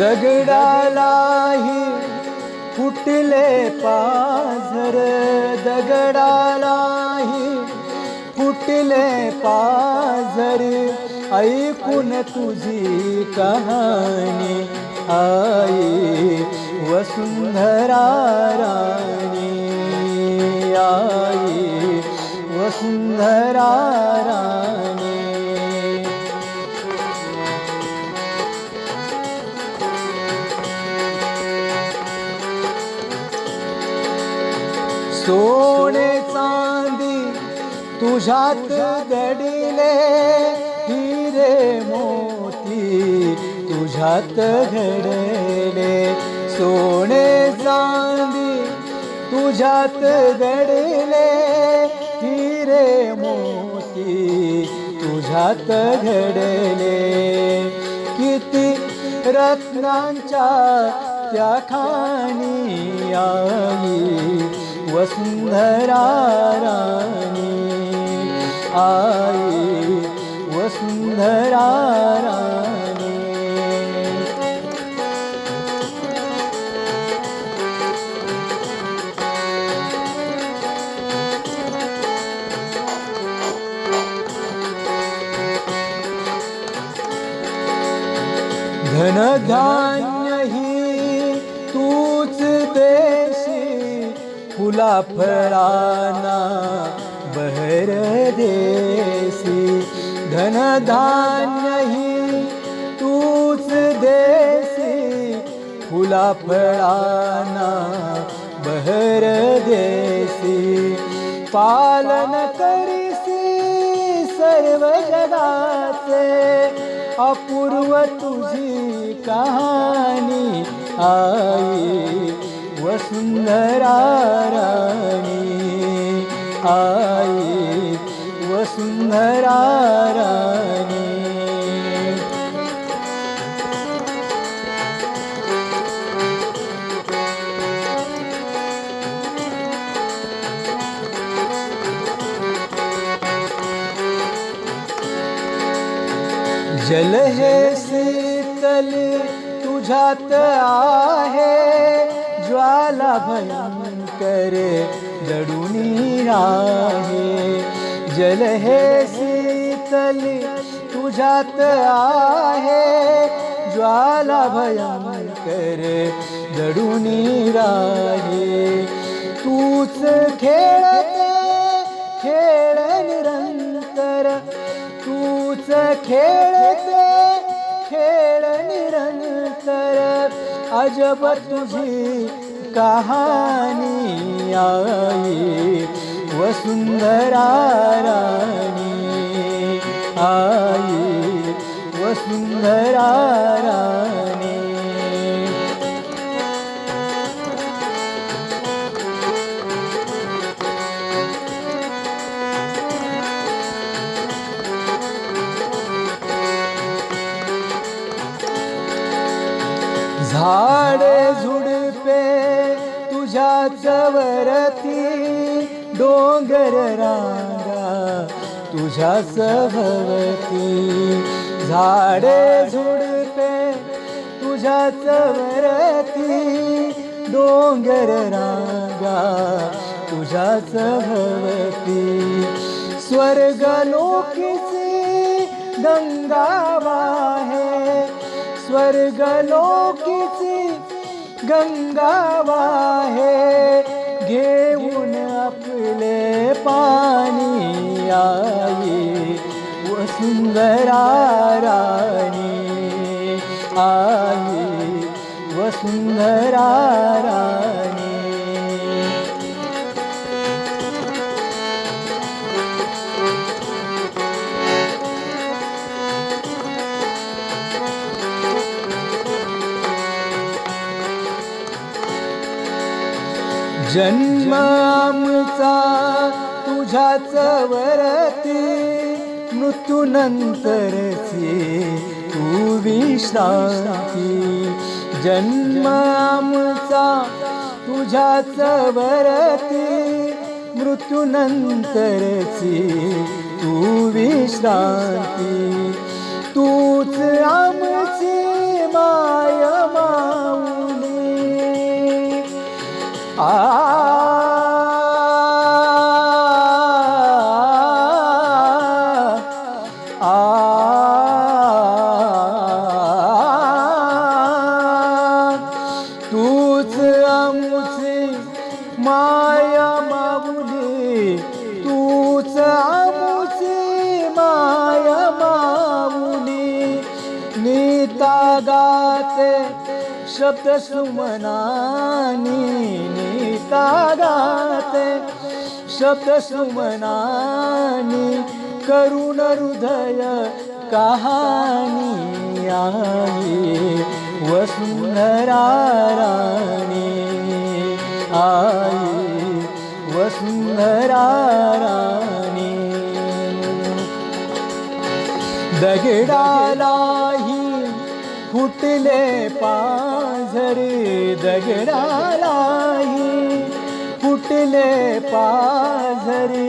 दगडालाही फुटले पाझर दगडालाही फुटले पाझर. ऐकून तुझी कहाणी आई वसुंधरा राणी आई. सोने चांदी तुझ्यात दडिले हिरे मोती तुझ्यात घडले सोने चांदी तुझ्यात दडले हिरे मोती तुझ्यात घडले किती रत्नांच्या त्या खाणी आई वसुंधरा राणी आई वसुंधरा राणी धनधान्य ही फुला फळाना बहर देसी धनधान्यही तूच देसी फुला फळाना बहर देसी. पालन करीसी सर्व जगाचे अपूर्व तुझी कहाणी आई. राणी आई वसुंधरा राणी जल हे शीतल तुझ्यात आहे. ज्वाला भयंकर जडूनी आहे जल हे शीतल तुझ्यात आहे. ज्वाला भयंकर जडूनी राहे. तूच खेळते खेळ निरंतर. तूच खेळते खेळ निरंतर. अजब तुझी कहानी आई वसुंधरा राणी. आई वसुंधरा राणी. झाडे झुडपे तुझ्याच वरती डोंगर रांगा तुझ्या भवती झाडे झुडपे तुझ्या वरती डोंगर रांगा तुझ्याच भवती स्वर्ग लोकीची गंगा वाहे स्वर्ग लोकीची गंगा वाहे घेऊन आपले पाणी आई वसुंधरा राणी आई वसुंधरा राणी. जन्म आमचा तुझ्याच वरती मृत्यूनंतरची तू विश्रांती. जन्म आमचा तुझ्याच वरती मृत्यूनंतरची तू विश्रांती. तूच आमची माया माऊली तूच आमुची माया माऊली नीता गाते शब्द सुमनानी नीता गाते शब्द सुमनानी करुण हृदय कहानी आई वसुंधरा राणी. आई वसुंधरा राणी दगडालाही फुटले पाझरे दगडालाही फुटले पाझरे.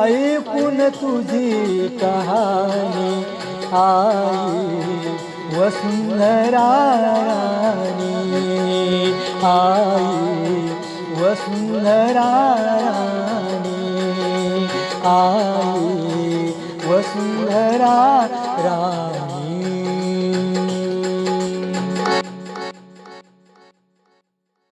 ऐकून तुझी कहाणी आई वसुंधरा राणी आई वसुंधरा आई वसुंधरा